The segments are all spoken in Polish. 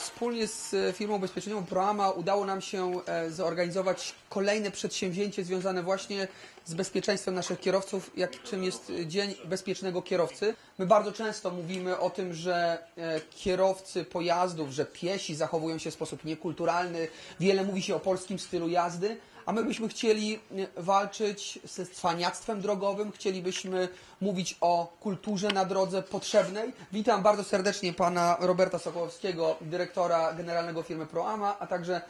Wspólnie z e, firmą ubezpieczeniową Proama udało nam się e, zorganizować kolejne przedsięwzięcie związane właśnie z bezpieczeństwem naszych kierowców, jak czym jest Dzień Bezpiecznego Kierowcy. My bardzo często mówimy o tym, że e, kierowcy pojazdów, że piesi zachowują się w sposób niekulturalny. Wiele mówi się o polskim stylu jazdy, a my byśmy chcieli walczyć ze cwaniactwem drogowym, chcielibyśmy mówić o kulturze na drodze potrzebnej. Witam bardzo serdecznie pana Roberta Sokołowskiego, dyrektora generalnego firmy Proama, a także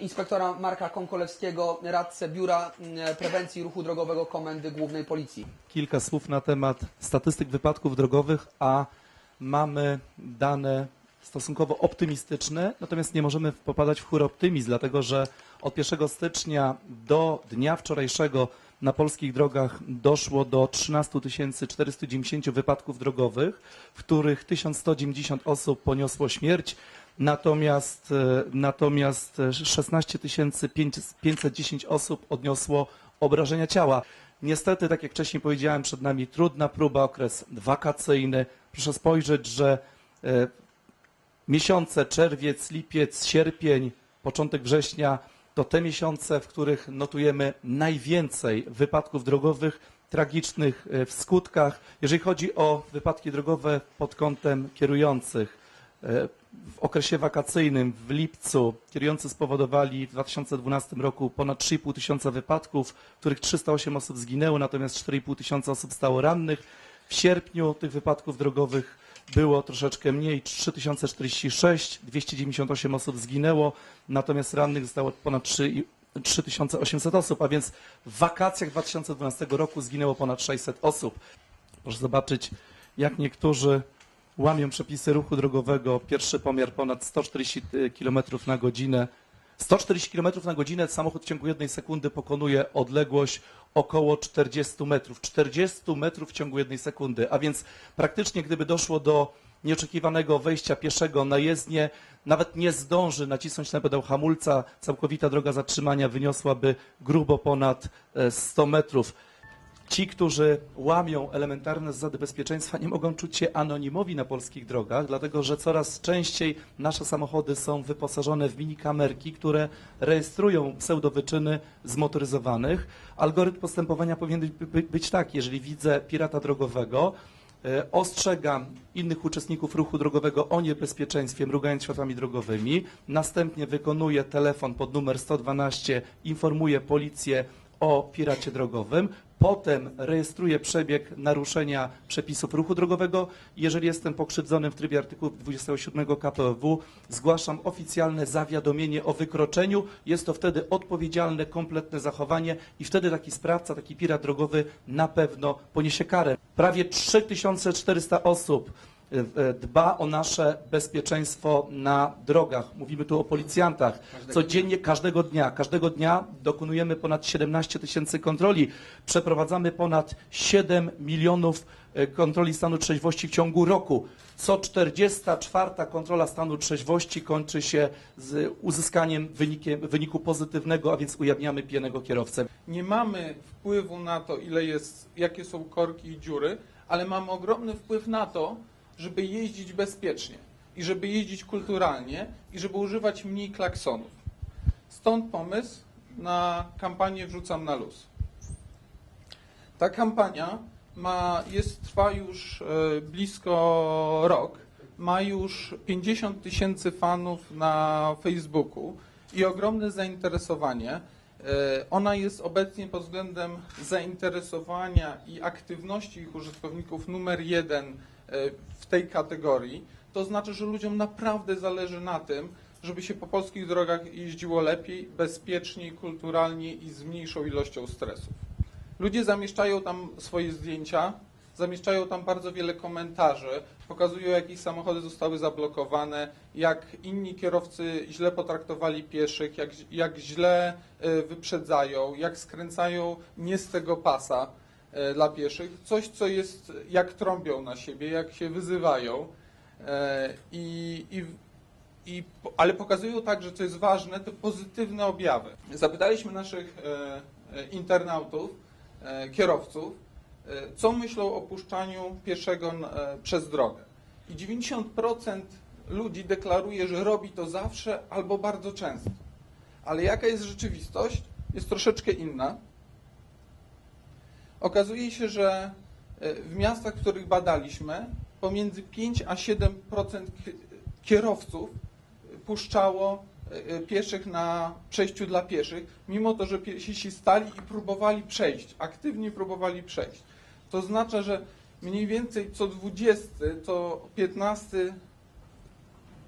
inspektora Marka Konkolewskiego, radcę Biura e, Prewencji Ruchu Drogowego Komendy Głównej Policji. kilka słów na temat statystyk wypadków drogowych, a mamy dane stosunkowo optymistyczne, natomiast nie możemy popadać w chór optymizm, dlatego że od 1 stycznia do dnia wczorajszego na polskich drogach doszło do 13 490 wypadków drogowych, w których 1190 osób poniosło śmierć, natomiast, e, natomiast e, 16 510 osób odniosło obrażenia ciała. Niestety, tak jak wcześniej powiedziałem, przed nami trudna próba, okres wakacyjny. Proszę spojrzeć, że e, miesiące czerwiec, lipiec, sierpień, początek września to te miesiące, w których notujemy najwięcej wypadków drogowych tragicznych e, w skutkach. Jeżeli chodzi o wypadki drogowe pod kątem kierujących, e, w okresie wakacyjnym w lipcu kierujący spowodowali w 2012 roku ponad 3,5 tysiąca wypadków, w których 308 osób zginęło, natomiast 4,5 tysiąca osób stało rannych. W sierpniu tych wypadków drogowych było troszeczkę mniej, 3046, 298 osób zginęło, natomiast rannych zostało ponad 3, i- 3800 osób, a więc w wakacjach 2012 roku zginęło ponad 600 osób. Proszę zobaczyć, jak niektórzy łamią przepisy ruchu drogowego. Pierwszy pomiar ponad 140 km na godzinę. 140 km na godzinę samochód w ciągu jednej sekundy pokonuje odległość około 40 metrów. 40 metrów w ciągu jednej sekundy, a więc praktycznie gdyby doszło do nieoczekiwanego wejścia pieszego na jezdnię, nawet nie zdąży nacisnąć na pedał hamulca, całkowita droga zatrzymania wyniosłaby grubo ponad e, 100 metrów. Ci, którzy łamią elementarne zasady bezpieczeństwa, nie mogą czuć się anonimowi na polskich drogach, dlatego że coraz częściej nasze samochody są wyposażone w minikamerki, które rejestrują pseudowyczyny zmotoryzowanych. Algorytm postępowania powinien by- by- być taki, jeżeli widzę pirata drogowego, e, ostrzegam innych uczestników ruchu drogowego o niebezpieczeństwie, mrugając światłami drogowymi, następnie wykonuję telefon pod numer 112, informuję policję o piracie drogowym, potem rejestruję przebieg naruszenia przepisów ruchu drogowego. Jeżeli jestem pokrzywdzonym w trybie artykułu 27 KPW, zgłaszam oficjalne zawiadomienie o wykroczeniu. Jest to wtedy odpowiedzialne, kompletne zachowanie i wtedy taki sprawca, taki pirat drogowy na pewno poniesie karę. Prawie 3400 osób dba o nasze bezpieczeństwo na drogach. Mówimy tu o policjantach. Codziennie, każdego dnia, każdego dnia dokonujemy ponad 17 tysięcy kontroli. Przeprowadzamy ponad 7 milionów e, kontroli stanu trzeźwości w ciągu roku. Co 44 kontrola stanu trzeźwości kończy się z uzyskaniem wynikiem, wyniku pozytywnego, a więc ujawniamy pijanego kierowcę. nie mamy wpływu na to, ile jest, jakie są korki i dziury, ale mamy ogromny wpływ na to, żeby jeździć bezpiecznie i żeby jeździć kulturalnie i żeby używać mniej klaksonów. Stąd pomysł na kampanię Wrzucam na luz. Ta kampania ma, jest, trwa już e, blisko rok. Ma już 50 tysięcy fanów na Facebooku i ogromne zainteresowanie. E, Ona jest obecnie pod względem zainteresowania i aktywności ich użytkowników numer jeden w tej kategorii. To znaczy, że ludziom naprawdę zależy na tym, żeby się po polskich drogach jeździło lepiej, bezpieczniej, kulturalnie i z mniejszą ilością stresów. Ludzie zamieszczają tam swoje zdjęcia, zamieszczają tam bardzo wiele komentarzy, pokazują, jak ich samochody zostały zablokowane, jak inni kierowcy źle potraktowali pieszych, jak, jak źle e, wyprzedzają, jak skręcają nie z tego pasa e, dla pieszych. Coś, co jest, jak trąbią na siebie, jak się wyzywają. E, I, i i, ale pokazują także, co jest ważne, to pozytywne objawy. Zapytaliśmy naszych e, e, internautów, e, kierowców, e, co myślą o puszczaniu pieszego e, przez drogę. I 90% ludzi deklaruje, że robi to zawsze albo bardzo często. Ale jaka jest rzeczywistość? Jest troszeczkę inna. Okazuje się, że e, w miastach, w których badaliśmy, pomiędzy 5 a 7% ki- kierowców puszczało e, pieszych na przejściu dla pieszych, mimo to, że piesi stali i próbowali przejść, aktywnie próbowali przejść. To oznacza, że mniej więcej co 20, co 15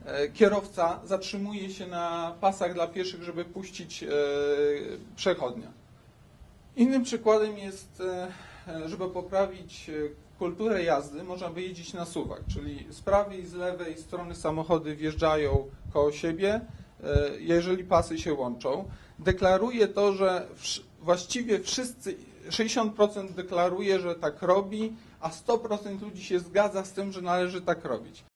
e, kierowca zatrzymuje się na pasach dla pieszych, żeby puścić e, przechodnia. Innym przykładem jest, e, żeby poprawić e, kulturę jazdy, można by jeździć na suwak, czyli z prawej i z lewej strony samochody wjeżdżają koło siebie, e, jeżeli pasy się łączą. Deklaruje to, że właściwie wszyscy, 60% deklaruje, że tak robi, a 100% ludzi się zgadza z tym, że należy tak robić.